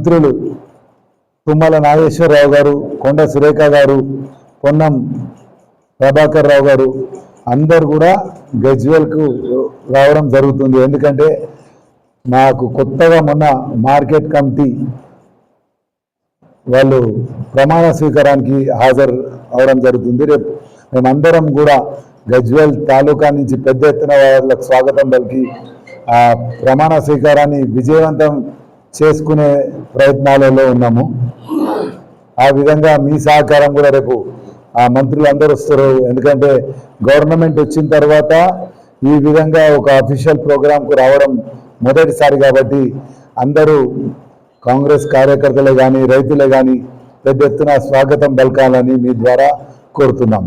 మంత్రులు తుమ్మల నాగేశ్వరరావు గారు కొండ సురేఖ గారు పొన్నం ప్రభాకర్ రావు గారు అందరు కూడా గజ్వేల్కు రావడం జరుగుతుంది. ఎందుకంటే నాకు కొత్తగా మొన్న మార్కెట్ కమిటీ వాళ్ళు ప్రమాణ స్వీకారానికి హాజరు అవడం జరుగుతుంది. రేపు మేమందరం కూడా గజ్వేల్ తాలూకా నుంచి పెద్ద ఎత్తున వాళ్ళకు స్వాగతం పలికి ఆ ప్రమాణ స్వీకారాన్ని విజయవంతం చేసుకునే ప్రయత్నాలలో ఉన్నాము. ఆ విధంగా మీ సహకారం కూడా రేపు ఆ మంత్రులు అందరూ వస్తారు. ఎందుకంటే గవర్నమెంట్ వచ్చిన తర్వాత ఈ విధంగా ఒక అఫీషియల్ ప్రోగ్రాంకు రావడం మొదటిసారి కాబట్టి అందరూ కాంగ్రెస్ కార్యకర్తలే కానీ రైతులే కానీ పెద్ద ఎత్తున స్వాగతం పలకాలని మీ ద్వారా కోరుతున్నాం.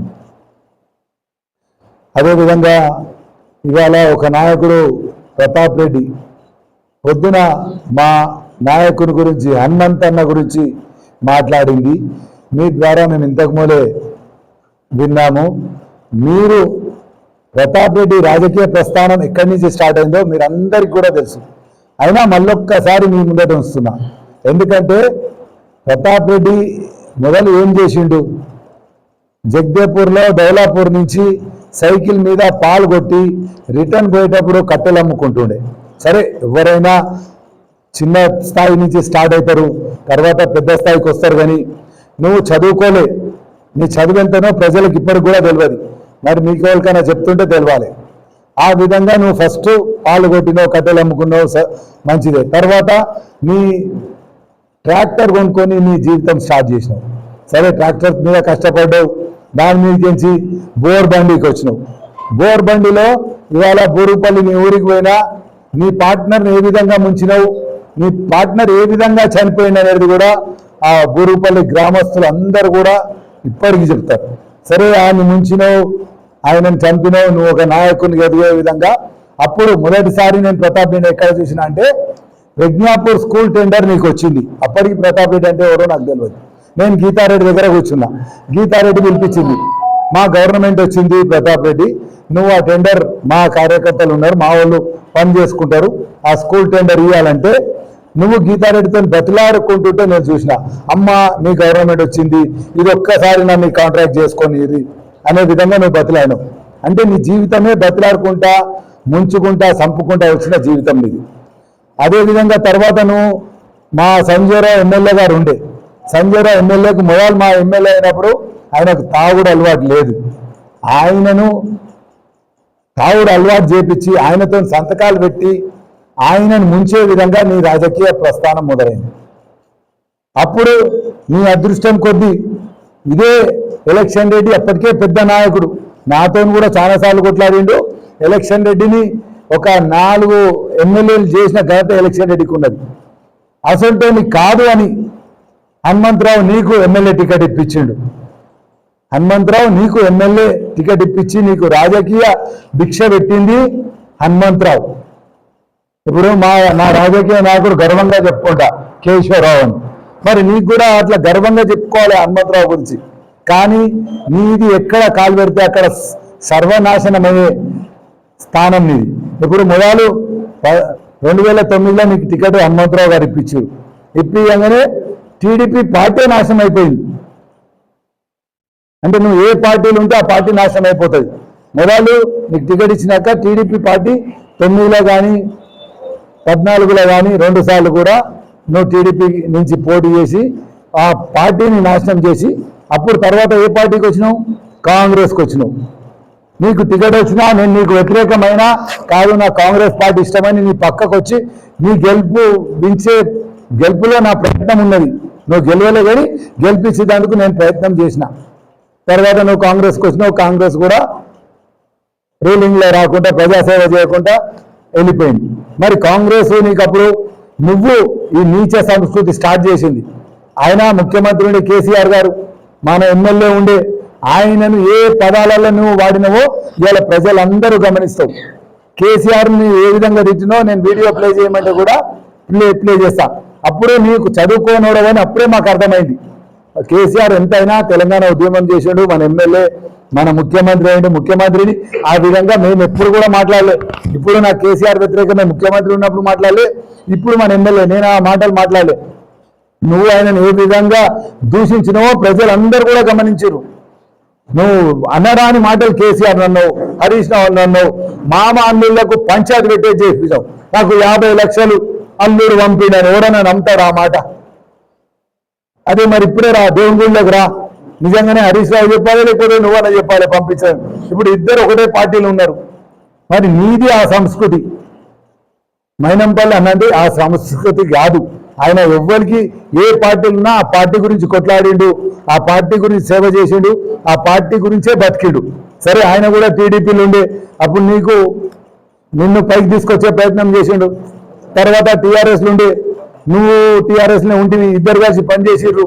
అదేవిధంగా ఇవాళ ఒక నాయకుడు ప్రతాప్ రెడ్డి పొద్దున మా నాయకుని గురించి హనుమంతన్న గురించి మాట్లాడింది. మీ ద్వారా మేము ఇంతకు మూలే విన్నాము. మీరు ప్రతాప్ రెడ్డి రాజకీయ ప్రస్థానం ఎక్కడి నుంచి స్టార్ట్ అయిందో మీరు అందరికి కూడా తెలుసు. అయినా మళ్ళొక్కసారి మీ ముందట ఉంచుతున్నా ఎందుకంటే ప్రతాప్ రెడ్డి మొదలు ఏం చేసిండు? జగ్దేపూర్లో దౌలాపూర్ నుంచి సైకిల్ మీద పాలు కొట్టి రిటర్న్ పోయేటప్పుడు కట్టెలు అమ్ముకుంటుండే. సరే ఎవరైనా చిన్న స్థాయి నుంచి స్టార్ట్ అవుతారు తర్వాత పెద్ద స్థాయికి వస్తారు కానీ నువ్వు చదువుకోలే. నీ చదువు ఎంతనో ప్రజలకు ఇప్పటికి కూడా తెలియదు. మరి మీకు ఎవరికైనా చెప్తుంటే తెలవాలి. ఆ విధంగా నువ్వు ఫస్ట్ పాలు కొట్టినో కట్టెలు అమ్ముకున్నావు స- మంచిదే. తర్వాత నీ ట్రాక్టర్ కొనుక్కొని నీ జీవితం స్టార్ట్ చేసినావు. సరే ట్రాక్టర్ మీద కష్టపడ్డావు దాని మీదకించి బోర్ బండికి వచ్చినావు. బోర్ బండిలో ఇవాళ బూరుపల్లి నీ ఊరికి పోయినా నీ పార్ట్నర్ని ఏ విధంగా ముంచినావు? నీ పార్ట్నర్ ఏ విధంగా చనిపోయింది అనేది కూడా ఆ బూరుపల్లి గ్రామస్తులు అందరు కూడా ఇప్పటికీ చెప్తారు. సరే ఆయన ముంచినావు ఆయనను చంపినావు నువ్వు ఒక నాయకుని ఎదిగే విధంగా. అప్పుడు మొదటిసారి నేను ప్రతాప్ నేను ఎక్కడ చూసినా అంటే ప్రజ్ఞాపూర్ స్కూల్ టెండర్ నీకు వచ్చింది. అప్పటికి ప్రతాప్ రెడ్డి అంటే ఎవరో నాకు తెలియదు నేను గీతారెడ్డి దగ్గర కూర్చున్నా. గీతారెడ్డి పిలిపించింది. మా గవర్నమెంట్ వచ్చింది ప్రతాప్ రెడ్డి. నువ్వు ఆ టెండర్ మా కార్యకర్తలు ఉన్నారు మా వాళ్ళు పని చేసుకుంటారు. ఆ స్కూల్ టెండర్ ఇవ్వాలంటే నువ్వు గీతారెడ్డితో బతిలాడుకుంటుంటే నేను చూసిన అమ్మ నీ గవర్నమెంట్ వచ్చింది ఇది ఒక్కసారి నన్ను కాంట్రాక్ట్ చేసుకొని ఇది అనే విధంగా నువ్వు బతిలాను అంటే నీ జీవితమే బతిలాడుకుంటా ముంచుకుంటా సంపుకుంటా వచ్చిన జీవితం నీది అదేవిధంగా తర్వాత నువ్వు మా సంజయరావు ఎమ్మెల్యే గారు ఉండే. సంజయరావు ఎమ్మెల్యేకి మొదలు మా ఎమ్మెల్యే అయినప్పుడు ఆయనకు తాగుడు అలవాటు లేదు. ఆయనను తాగుడు అలవాటు చేపించి ఆయనతో సంతకాలు పెట్టి ఆయనను ముంచే విధంగా నీ రాజకీయ ప్రస్థానం మొదలైంది. అప్పుడు నీ అదృష్టం కొద్దీ ఇదే ఎలక్షన్ రెడ్డి అప్పటికే పెద్ద నాయకుడు. నాతో కూడా చాలాసార్లు కొట్లాడిండు. ఎలక్షన్ రెడ్డిని ఒక నాలుగు ఎమ్మెల్యేలు చేసిన ఘనత ఎలక్షన్ రెడ్డికి ఉన్నది. అసలు కాదు అని హనుమంతరావు నీకు ఎమ్మెల్యే టికెట్ ఇప్పించిండు. హనుమంతరావు నీకు ఎమ్మెల్యే టికెట్ ఇప్పించి నీకు రాజకీయ భిక్ష పెట్టింది హనుమంతరావు. ఇప్పుడు మా నా రాజకీయ నాయకుడు గర్వంగా చెప్పుకుంటా కేశవరావు అని మరి నీకు కూడా అట్లా గర్వంగా చెప్పుకోవాలి హనుమంతరావు గురించి. కానీ నీది ఎక్కడ కాలు పెడితే అక్కడ సర్వనాశనమయ్యే స్థానం నీది. ఇప్పుడు మొదలు రెండు వేల తొమ్మిదిలో నీకు టికెట్ హనుమంతరావు గారు ఇప్పించారు. ఇప్పించగానే టీడీపీ పార్టీ నాశనం అయిపోయింది అంటే నువ్వు ఏ పార్టీలు ఉంటే ఆ పార్టీ నాశనం అయిపోతుంది. మొదలు నీకు టికెట్ ఇచ్చినాక టీడీపీ పార్టీ తొమ్మిదిలో కానీ పద్నాలుగులో కానీ రెండు సార్లు కూడా నువ్వు టీడీపీ నుంచి పోటీ చేసి ఆ పార్టీని నాశనం చేసి అప్పుడు తర్వాత ఏ పార్టీకి వచ్చినావు? కాంగ్రెస్కి వచ్చినావు. నీకు టికెట్ వచ్చినా నేను నీకు వ్యతిరేకమైన కాదు నా కాంగ్రెస్ పార్టీ ఇష్టమని నీ పక్కకు వచ్చి నీ గెలుపు దించే గెలుపులో నా ప్రయత్నం ఉన్నది. నువ్వు గెలవలే కానీ గెలిపించేందుకు నేను ప్రయత్నం చేసిన. తర్వాత నువ్వు కాంగ్రెస్కి వచ్చినావు కాంగ్రెస్ కూడా రూలింగ్లో రాకుండా ప్రజాసేవ చేయకుండా వెళ్ళిపోయింది. మరి కాంగ్రెస్ నీకు అప్పుడు నువ్వు ఈ నీచ సంస్కృతి స్టార్ట్ చేసింది. ఆయన ముఖ్యమంత్రి ఉండే కేసీఆర్ గారు మన ఎమ్మెల్యే ఉండే ఆయనను ఏ పదాలలో నువ్వు వాడినవో ఇవాళ ప్రజలందరూ గమనిస్తావు. కేసీఆర్ని ఏ విధంగా తిట్టినో నేను వీడియో ప్లే చేయమంటే కూడా ప్లే ప్లే చేస్తా. అప్పుడే నీకు చదువుకోనోడవని అప్పుడే మాకు అర్థమైంది. కేసీఆర్ ఎంతైనా తెలంగాణ ఉద్యమం చేసాడు మన ఎమ్మెల్యే మన ముఖ్యమంత్రి అయ్యిండు ముఖ్యమంత్రిని ఆ విధంగా మేము ఎప్పుడు కూడా మాట్లాడలే. ఇప్పుడు నా కేసీఆర్ వ్యతిరేకమే ముఖ్యమంత్రి ఉన్నప్పుడు మాట్లాడలే ఇప్పుడు మన ఎమ్మెల్యే నేను ఆ మాటలు మాట్లాడలే. నువ్వు ఆయనను ఏ విధంగా దూషించినవో ప్రజలందరూ కూడా గమనించారు నువ్వు అనరాని మాటలు కేసీఆర్ నన్ను హరీష్ రావు నన్ను మామ అల్లుళ్ళకు పంచాయతీ పెట్టే చేసావు నాకు యాభై లక్షలు అల్లుడు పంపిణని ఎవడన్నా నమ్ముతాడు ఆ మాట? అదే మరి ఇప్పుడే రా దేవుని గుడిలోకి రా. నిజంగానే హరీష్ రావు చెప్పాలి లేకపోతే నువ్వన్నా చెప్పాలి పంపించాను ఇప్పుడు ఇద్దరు ఒకటే పార్టీలు ఉన్నారు. మరి నీది ఆ సంస్కృతి. మైనంపల్లి అన్నది ఆ సంస్కృతి కాదు. ఆయన ఎవ్వరికి ఏ పార్టీలు ఉన్నా ఆ పార్టీ గురించి కొట్లాడిండు ఆ పార్టీ గురించి సేవ చేసిండు ఆ పార్టీ గురించే బతికిండు. సరే ఆయన కూడా టీడీపీలు ఉండే. అప్పుడు నీకు నిన్ను పైకి తీసుకొచ్చే ప్రయత్నం చేసిండు. తర్వాత టీఆర్ఎస్లు ఉండే. నువ్వు టీఆర్ఎస్లో ఉంటివి ఇద్దరు కలిసి పనిచేసిర్రు.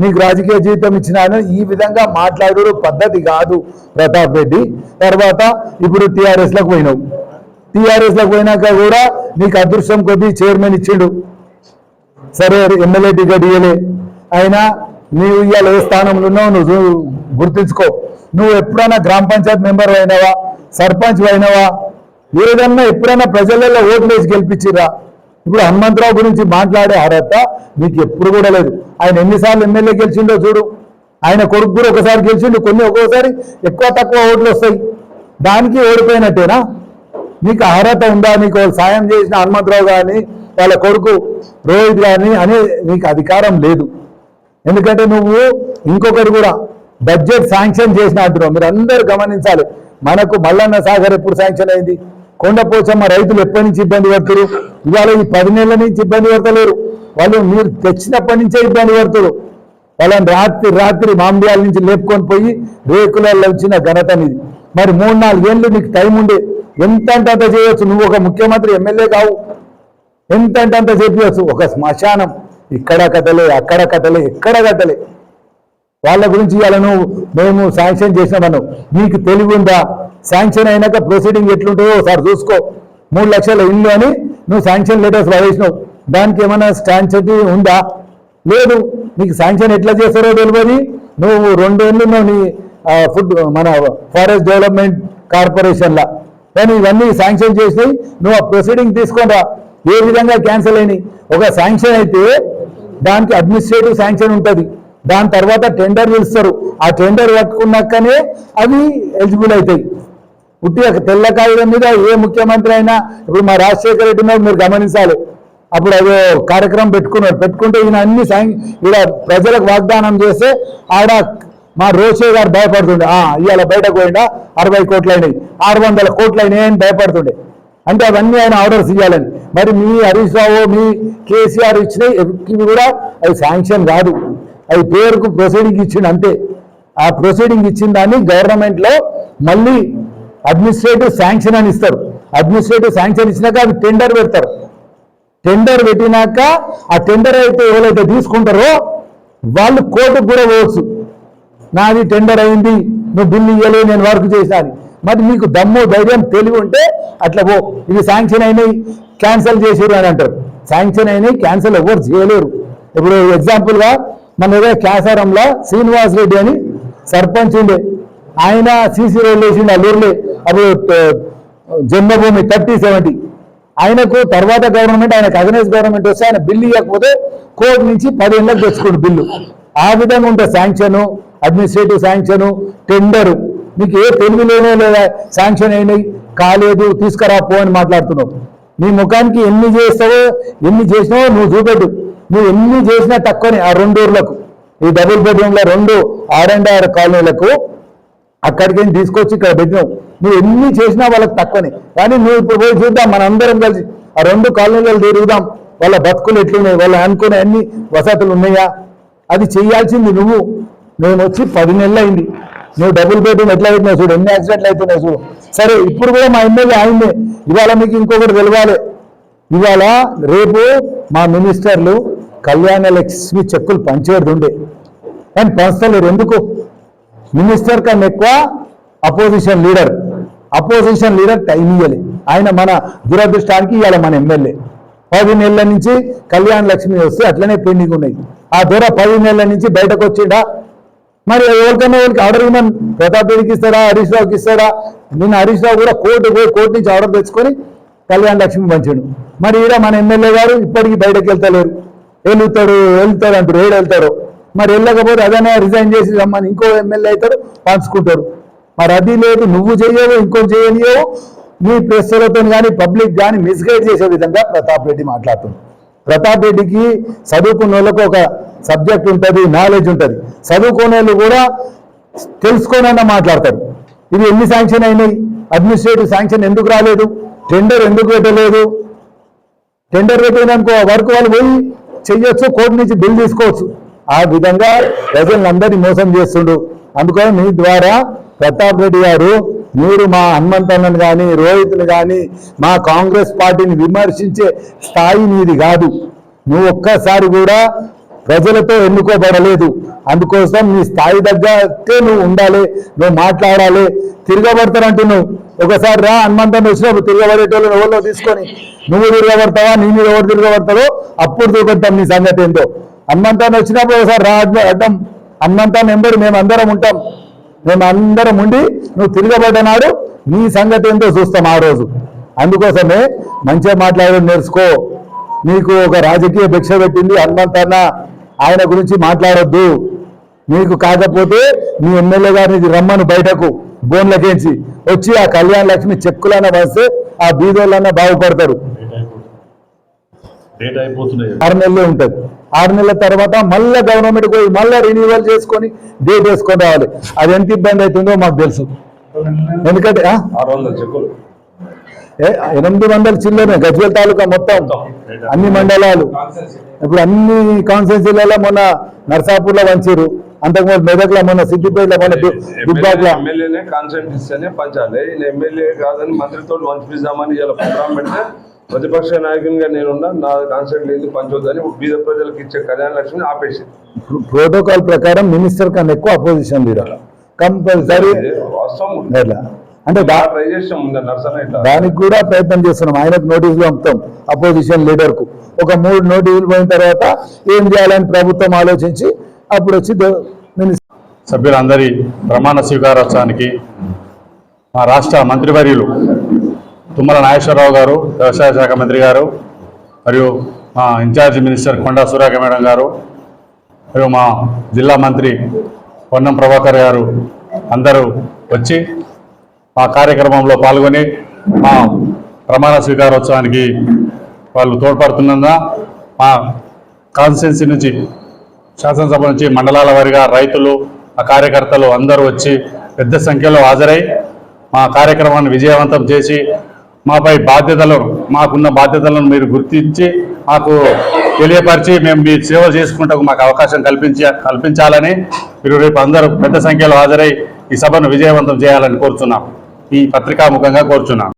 నీకు రాజకీయ జీవితం ఇచ్చిన ఈ విధంగా మాట్లాడు పద్ధతి కాదు ప్రతాప్ రెడ్డి. తర్వాత ఇప్పుడు టీఆర్ఎస్లకు పోయినావు. టీఆర్ఎస్లకు పోయినాక కూడా నీకు అదృష్టం కొద్దీ చైర్మన్ ఇచ్చిండు. సరే ఎమ్మెల్యే టికెట్ ఇయ్యలే. అయినా నీవు ఇవాళ ఏ స్థానంలో ఉన్నావు నువ్వు గుర్తించుకో గుర్తుంచుకో. నువ్వు ఎప్పుడైనా గ్రామ పంచాయత్ మెంబర్ అయినావా? సర్పంచ్ అయినావా? ఏదన్నా ఎప్పుడైనా ప్రజలలో ఓట్లు వేసి గెలిపించిరా ఇప్పుడు హనుమంతరావు గురించి మాట్లాడే అర్హత నీకు ఎప్పుడు కూడా లేదు. ఆయన ఎన్నిసార్లు ఎమ్మెల్యే గెలిచిండో చూడు. ఆయన కొడుకు కూడా ఒకసారి గెలిచిండు కొన్ని ఒక్కోసారి ఎక్కువ తక్కువ ఓట్లు వస్తాయి. దానికి ఓడిపోయినట్టేనా? నీకు అర్హత ఉందా? నీకు వాళ్ళు సాయం చేసిన హనుమంతరావు కానీ వాళ్ళ కొడుకు రోహిత్ కానీ అనే నీకు అధికారం లేదు. ఎందుకంటే నువ్వు ఇంకొకటి కూడా బడ్జెట్ శాంక్షన్ చేసిన అంటున్నావు మీరు అందరూ గమనించాలి. మనకు మల్లన్న సాగర్ ఎప్పుడు శాంక్షన్ అయింది? కొండపోచమ్మ రైతులు ఎప్పటి నుంచి ఇబ్బంది పడతారు? ఇవాళ ఈ పది నెలల నుంచి ఇబ్బంది పడతలేరు. వాళ్ళు మీరు తెచ్చినప్పటి నుంచే ఇబ్బంది పడతారు. వాళ్ళని రాత్రి రాత్రి మామిడియాల నుంచి లేపుకొని పోయి రేకులలో వచ్చిన ఘనత నీది మరి మూడు నాలుగు ఏళ్ళు నీకు టైం ఉండే. ఎంత అంటే అంత చేయొచ్చు? నువ్వు ఒక ముఖ్యమంత్రి ఎమ్మెల్యే కావు. ఎంత అంటే అంత చెప్పవచ్చు ఒక శ్మశానం. ఇక్కడ కథలే అక్కడ కథలే ఎక్కడ కథలే వాళ్ళ గురించి ఇవాళ నువ్వు మేము శాంక్షన్ చేసినామను. నీకు తెలివి ఉందా? శాంక్షన్ అయినాక ప్రొసీడింగ్ ఎట్లుంటుందో ఒకసారి చూసుకో. మూడు లక్షల ఇల్లు అని నువ్వు శాంక్షన్ లెటర్స్ రాసేసినావు. దానికి ఏమైనా స్టాంచరీ ఉందా? లేదు. నీకు శాంక్షన్ ఎట్లా చేస్తారో తెలియదు నువ్వు రెండేళ్ళు నువ్వు నీ ఫుడ్ మన ఫారెస్ట్ డెవలప్మెంట్ కార్పొరేషన్లా కానీ ఇవన్నీ శాంక్షన్ చేసినాయి. నువ్వు ఆ ప్రొసీడింగ్ తీసుకొని ఏ విధంగా క్యాన్సిల్ అయినాయి? ఒక శాంక్షన్ అయితే దానికి అడ్మినిస్ట్రేటివ్ శాంక్షన్ ఉంటుంది. దాని తర్వాత టెండర్ పిలుస్తారు. ఆ టెండర్ పట్టుకున్నాకనే అవి ఎలిజిబుల్ అవుతాయి. పుట్టి ఒక తెల్ల కాగితం మీద ఏ ముఖ్యమంత్రి అయినా ఇప్పుడు మా రాజశేఖర రెడ్డి మీద మీరు గమనించాలి. అప్పుడు అదో కార్యక్రమం పెట్టుకున్నారు పెట్టుకుంటే ఈయన అన్ని సాయం ప్రజలకు వాగ్దానం చేస్తే ఆడ మా రోషే గారు భయపడుతుండే. ఇవాళ బయటకు పోయిండా? అరవై కోట్లు అయినాయి ఆరు వందల కోట్లు అయినాయి అని భయపడుతుండే. అంటే అవన్నీ ఆయన ఆర్డర్స్ ఇవ్వాలని మరి మీ హరీష్ రావు మీ కేసీఆర్ ఇచ్చినవి కూడా అవి శాంక్షన్ కాదు. అవి పేరుకు ప్రొసీడింగ్ ఇచ్చిండు అంతే. ఆ ప్రొసీడింగ్ ఇచ్చిన దాన్ని గవర్నమెంట్లో మళ్ళీ అడ్మినిస్ట్రేటివ్ శాంక్షన్ అని ఇస్తారు. అడ్మినిస్ట్రేటివ్ శాంక్షన్ ఇచ్చినాక అవి టెండర్ పెడతారు. టెండర్ పెట్టినాక ఆ టెండర్ అయితే ఎవరైతే తీసుకుంటారో వాళ్ళు కోర్టుకు కూడా పోవచ్చు. నాది టెండర్ అయింది నువ్వు బిల్లు ఇవ్వలేదు నేను వర్క్ చేశాను మరి మీకు దమ్ము ధైర్యం తెలివి ఉంటే అట్లా పో. ఇవి శాంక్షన్ అయినాయి క్యాన్సిల్ చేసేరు అని అంటారు. శాంక్షన్ అయినాయి క్యాన్సిల్ ఎవరు చేయలేరు. ఇప్పుడు ఎగ్జాంపుల్గా మన ఏదో క్యాసారంలో శ్రీనివాస్ రెడ్డి అని సర్పంచ్ ఉండే. ఆయన సీసీ రోడ్లు వేసిండు అల్లూరులే. అప్పుడు జన్మభూమి థర్టీ సెవెంటీ. ఆయనకు తర్వాత గవర్నమెంట్ ఆయనకు అగనేస్ గవర్నమెంట్ వస్తే ఆయన బిల్లు ఇవ్వకపోతే కోర్టు నుంచి పదేళ్ళకి తెచ్చుకోండి బిల్లు. ఆ విధంగా ఉంటే శాంక్షను అడ్మినిస్ట్రేటివ్ శాంక్షను టెండరు. నీకు ఏ తెలివిలోనే లేదా శాంక్షన్ అయినాయి కాలేదు తీసుకురా పో అని మాట్లాడుతున్నావు. నీ ముఖానికి ఎన్ని చేస్తావో ఎన్ని చేసినావో నువ్వు చూపెట్టు. నువ్వు ఎన్ని చేసినా తక్కువనే ఆ రెండు ఊర్లకు. ఈ డబుల్ బెడ్రూమ్లో రెండు ఆర్ అండ్ ఆర్ కాలనీలకు అక్కడికి వెళ్ళి తీసుకొచ్చి ఇక్కడ పెట్టినావు? నువ్వు ఎన్ని చేసినా వాళ్ళకి తక్కువని. కానీ నువ్వు ఇప్పుడు పోయి చూద్దాం మన అందరం కలిసి ఆ రెండు కాలనీలలో తిరుగుదాం. వాళ్ళ బతుకులు ఎట్లున్నాయి? వాళ్ళు అనుకునే అన్ని వసతులు ఉన్నాయా? అది చేయాల్సింది నువ్వు. నేను వచ్చి పది నెలలు అయింది నువ్వు డబుల్ బెడ్రూమ్ ఎట్లా అవుతున్నావు చూడు? ఎన్ని యాక్సిడెంట్లు అవుతున్నాయి చూడు? సరే ఇప్పుడు కూడా మా ఎమ్మెల్యే ఆయన్నే. ఇవాళ మీకు ఇంకొకటి తెలవాలి. ఇవాళ రేపు మా మినిస్టర్లు కళ్యాణ లక్ష్మి చెక్కులు పంచేది ఉండే కానీ పంచలేరు ఎందుకు? మినిస్టర్ కన్నా ఎక్కువ opposition leader. Opposition leader time ఇవ్వాలి ఆయన మన దురదృష్టానికి ఇవాళ మన ఎమ్మెల్యే. పది నెలల నుంచి కళ్యాణ్ లక్ష్మి వస్తే అట్లనే పెండింగ్ ఉన్నాయి. ఆ దూర పది నెలల నుంచి బయటకు వచ్చిండా? మరి ఎవరికన్నా ఎవరికి ఆర్డర్ ఇవ్వమని? ప్రతాప్ రెడ్డికి ఇస్తాడా? హరీష్ రావుకి ఇస్తాడా? నిన్న హరీష్ రావు కూడా కోర్టు పోయి కోర్టు నుంచి ఆర్డర్ తెచ్చుకొని కళ్యాణ లక్ష్మి పంచాడు. మరి ఈడ మన ఎమ్మెల్యే గారు ఇప్పటికీ బయటకు వెళ్తలేరు. వెళ్తాడు వెళ్తాడు అంటారు. ఏడు వెళ్తారు. మరి వెళ్ళకపోతే అదనే రిజైన్ చేసి రమ్మని ఇంకో ఎమ్మెల్యే అవుతారు పంచుకుంటారు మరి అది లేదు నువ్వు చేయవు ఇంకో చేయనియవు. నీ ప్రెస్లతో కానీ పబ్లిక్ కానీ మిస్గైడ్ చేసే విధంగా ప్రతాప్ రెడ్డి మాట్లాడుతుంది ప్రతాప్ రెడ్డికి చదువుకున్న వాళ్ళకు ఒక సబ్జెక్ట్ ఉంటుంది నాలెడ్జ్ ఉంటుంది. చదువుకునే వాళ్ళు కూడా తెలుసుకోనన్నా మాట్లాడతారు. ఇవి ఎన్ని శాంక్షన్ అయినాయి? అడ్మినిస్ట్రేటివ్ శాంక్షన్ ఎందుకు రాలేదు? టెండర్ ఎందుకు పెట్టలేదు? టెండర్ పెట్టిననుకో వర్క్ వాళ్ళు పోయి చెయ్యొచ్చు కోర్టు నుంచి బిల్ తీసుకోవచ్చు. ఆ విధంగా ప్రజలందరినీ మోసం చేస్తుండు. అందుకని మీ ద్వారా ప్రతాప్ రెడ్డి గారు మీరు మా హనుమంతన్నను కానీ రోహిత్ని కానీ మా కాంగ్రెస్ పార్టీని విమర్శించే స్థాయి నీది కాదు. నువ్వు ఒక్కసారి కూడా ప్రజలతో ఎన్నుకోబడలేదు. అందుకోసం నీ స్థాయి తగ్గట్టే నువ్వు ఉండాలి నువ్వు మాట్లాడాలి. తిరగబడతానంటున్నావు. ఒకసారి రా హనుమంతాన్ని వచ్చినప్పుడు తిరగబడేటోళ్ళని ఎవరిలో తీసుకొని నువ్వు తిరగబడతావా? నీ మీద ఎవరు తిరగబడతావో అప్పుడు చూపెడతాం నీ సంగతి ఏంటో హనుమంతాన్ని వచ్చినప్పుడు ఒకసారి రా అడ్డం. హనుమంతాన్ని ఎంబడి మేము అందరం ఉంటాం. మేము అందరం ఉండి నువ్వు తిరగబడ్డనాడు నీ సంగతి ఏంటో చూస్తాం ఆ రోజు. అందుకోసమే మంచిగా మాట్లాడడం నేర్చుకో. నీకు ఒక రాజకీయ భిక్ష పెట్టింది హనుమంతన్న ఆయన గురించి మాట్లాడొద్దు. నీకు కాకపోతే మీ ఎమ్మెల్యే గారిని రమ్మను బయటకు బోన్లకేంచి. వచ్చి ఆ కళ్యాణ లక్ష్మి చెక్కులన్న వస్తే ఆ బీదోళ్ళన్న బాగుపడతారు డేట్ అయిపోతున్నాయి ఆరు నెలలే ఉంటుంది. ఆరు నెలల తర్వాత మళ్ళీ గవర్నమెంట్ పోయి మళ్ళీ రెన్యువల్ చేసుకొని డేట్ వేసుకొని రావాలి. అది ఎంత ఇబ్బంది అవుతుందో మాకు తెలుసు. ఎందుకంటే ఎనిమిది వందల చిల్లర గజ్వేల్ తాలూకా మొత్తం. అన్ని మండలాలు. ఇప్పుడు అన్ని కాన్స్టిట్యూన్సీలలో మొన్న నర్సాపూర్లో వంచారు అంతకుముందు మెదక్లో మొన్న సిద్దిపేటలో మొన్న దుబ్బాకలో ఎమ్మెల్యేనే కాన్సెంట్ ఇస్తేనే పంచాలి. ఎమ్మెల్యే కాదని మంత్రితో పంచిపిద్దామని ఇలా ప్రోగ్రామ్ పెడితే ప్రతిపక్ష నాయకునిగా నేనున్నా నా కాన్సెంట్ లేదు పంచొద్దని బీద ప్రజలకు ఇచ్చే కళ్యాణ లక్ష్మిని ఆపేసి ప్రోటోకాల్ ప్రకారం మినిస్టర్ కన్నా ఎక్కువ అపోజిషన్ లీడర్. కంపల్సరీ అంటే దానికి కూడా ప్రయత్నం చేస్తున్నాం. ఆయనకు నోటీసులు పంపుతాం అపోజిషన్ లీడర్కు ఒక మూడు నోటీసులు పోయిన తర్వాత ఏం చేయాలని ప్రభుత్వం ఆలోచించి అప్పుడు వచ్చి సభ్యులందరి ప్రమాణ స్వీకారోత్సవానికి మా రాష్ట్ర మంత్రివర్యులు తుమ్మల నాగేశ్వరరావు గారు వ్యవసాయ శాఖ మంత్రి గారు మరియు మా incharge minister Konda Surekha madam గారు మరియు మా జిల్లా మంత్రి పొన్నం ప్రభాకర్ గారు అందరూ వచ్చి మా కార్యక్రమంలో పాల్గొని మా ప్రమాణ స్వీకారోత్సవానికి వాళ్ళు తోడ్పడుతున్నందున మా కాన్స్టిట్యున్సీ నుంచి శాసనసభ నుంచి మండలాల వారిగా రైతులు ఆ కార్యకర్తలు అందరూ వచ్చి పెద్ద సంఖ్యలో హాజరై మా కార్యక్రమాన్ని విజయవంతం చేసి మాపై బాధ్యతలు మాకున్న బాధ్యతలను మీరు గుర్తించి మాకు తెలియపరిచి మేము మీ సేవ చేసుకుంటకు మాకు అవకాశం కల్పించ కల్పించాలని మీరు రేపు అందరూ పెద్ద సంఖ్యలో హాజరై ఈ సభను విజయవంతం చేయాలని కోరుచున్నాం ఈ పత్రికాముఖంగా కోరుచున్నాం.